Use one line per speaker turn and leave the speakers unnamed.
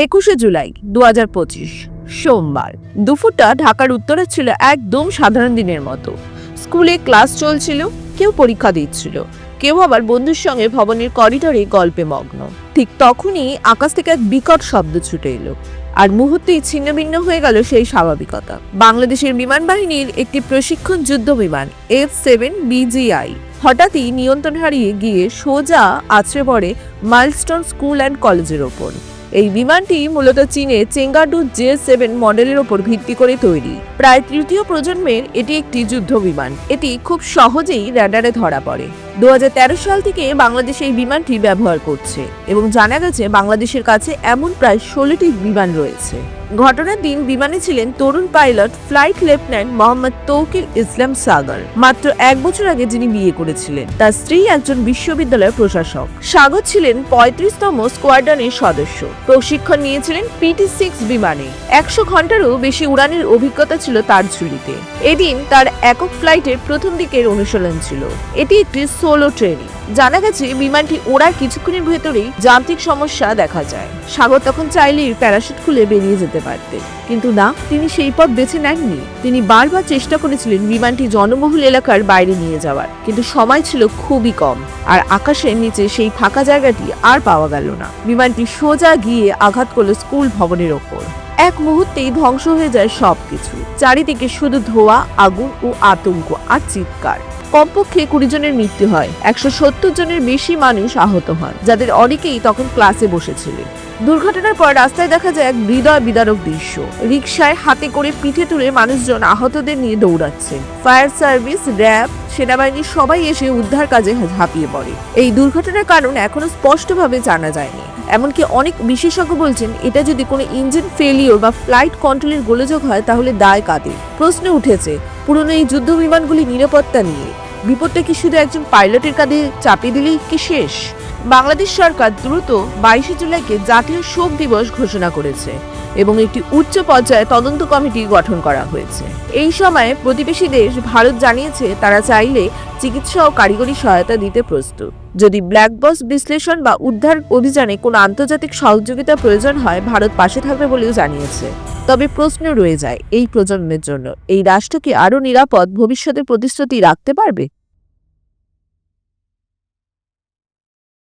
একুশে জুলাই দু হাজার পঁচিশ, সোমবার। দুপুরটা ঢাকার উত্তরে ছিল একদম সাধারণ দিনের মতো। স্কুলে ক্লাস চলছিল, কেউ পরীক্ষা দিচ্ছিল, কেউ আবার বন্ধুর সঙ্গে ভবনের করিডরে গল্পে মগ্ন। ঠিক তখনই আকাশ থেকে এক বিকট শব্দ ছুটে এলো, আর মুহূর্তেই ছিন্নভিন্ন হয়ে গেল সেই স্বাভাবিকতা। বাংলাদেশের বিমান বাহিনীর একটি প্রশিক্ষণ যুদ্ধ বিমান, এফ সেভেন বিজিআই, হঠাৎই নিয়ন্ত্রণ হারিয়ে গিয়ে সোজা আছড়ে পড়ে মাইলস্টোন স্কুল অ্যান্ড কলেজের ওপর। এই বিমানটি মূলত চীনে চেঙ্গাডু জে সেভেন মডেলের ওপর ভিত্তি করে তৈরি। প্রায় তৃতীয় প্রজন্মের এটি একটি যুদ্ধ বিমান। এটি খুব সহজেই র্যাডারে ধরা পড়ে। দু হাজার তেরো সাল থেকে বাংলাদেশ এই বিমানটি ব্যবহার করছে এবং জানা গেছে বাংলাদেশের কাছে এমন প্রায় ষোলোটি বিমান রয়েছে। ঘটনার দিন বিমানে ছিলেন তরুণ pilot flight lieutenant Mohammad Tauqir Islam Sagar. মাত্র এক বছর আগে যিনি বিয়ে করেছিলেন, তার স্ত্রী একজন বিশ্ববিদ্যালয়ের প্রশাসক। সাগর ছিলেন পঁয়ত্রিশতম স্কোয়াড্রনের সদস্য। প্রশিক্ষণ নিয়েছিলেন পিটি সিক্স বিমানে। একশো ঘন্টারও বেশি উড়ানের অভিজ্ঞতা ছিল তার ঝুলিতে। এদিন তার একক ফ্লাইটের প্রথম দিকের অনুশীলন ছিল। এটি একটি সোলো ট্রেনে। জানা গেছে, বিমানটি ওড়ার কিছুক্ষণের ভেতরেই যান্ত্রিক সমস্যা দেখা যায়। সাগর তখন চাইলেই প্যারাশুট খুলে বেরিয়ে যেতে পারতেন কিন্তু না, তিনি সেই পথ বেছে নেননি। তিনি বারবার চেষ্টা করেছিলেন বিমানটি জনবহুল এলাকার বাইরে নিয়ে যাওয়ার। কিন্তু সময় ছিল খুবই কম। আর আকাশের নিচে সেই ফাঁকা জায়গাটি আর পাওয়া গেল না। বিমানটি সোজা গিয়ে আঘাত করল স্কুল ভবনের ওপর। এক মুহূর্তেই ধ্বংস হয়ে যায় সবকিছু। চারিদিকে শুধু ধোয়া, আগুন ও আতঙ্ক আর চিৎকার। কমপক্ষে কুড়ি জনের মৃত্যু হয়। একশো সত্তর জনের বেশি মানুষ আহত হন, যাদের অনেকেই তখন ক্লাসে বসেছিলেন। দুর্ঘটনার পর রাস্তায় দেখা যায় এক হৃদয় বিদারক দৃশ্য। রিকশায় হাতে করে পিঠে তুলে মানুষজন আহতদের নিয়ে দৌড়াচ্ছেন। ফায়ার সার্ভিস, র্যাব, সেনাবাহিনীর সবাই এসে উদ্ধার কাজে ঝাঁপিয়ে পড়ে। এই দুর্ঘটনার কারণ এখনও স্পষ্টভাবে জানা যায়নি। এমনকি অনেক বিশেষজ্ঞ বলছেন, এটা যদি কোনো ইঞ্জিন ফেলিওর বা ফ্লাইট কন্ট্রোলের গোলযোগ হয়, তাহলে দায় কাদের? প্রশ্ন উঠেছে, পুরনো এই যুদ্ধ বিমানগুলি নিরাপত্তা নিয়ে। বিপদটা কি শুধু একজন পাইলটের কাঁধে চাপিয়ে দিলেই কি শেষ? বাংলাদেশ সরকার দ্রুত বাইশে জুলাইকে জাতীয় শোক দিবস ঘোষণা করেছে এবং একটি উচ্চ পর্যায়ে তদন্ত কমিটি গঠন করা হয়েছে। এই সময়ে প্রতিবেশী দেশ ভারত জানিয়েছে, তারা চাইলে চিকিৎসা ও কারিগরি সহায়তা দিতে প্রস্তুত। যদি ব্ল্যাক বক্স বিশ্লেষণ বা উদ্ধার অভিযানে কোনো আন্তর্জাতিক সহযোগিতা প্রয়োজন হয়, ভারত পাশে থাকবে বলেও জানিয়েছে। তবে প্রশ্ন রয়ে যায়, এই প্রজন্মের জন্য। এই রাষ্ট্র কি আরও নিরাপদ ভবিষ্যতের প্রতিশ্রুতি রাখতে পারবে?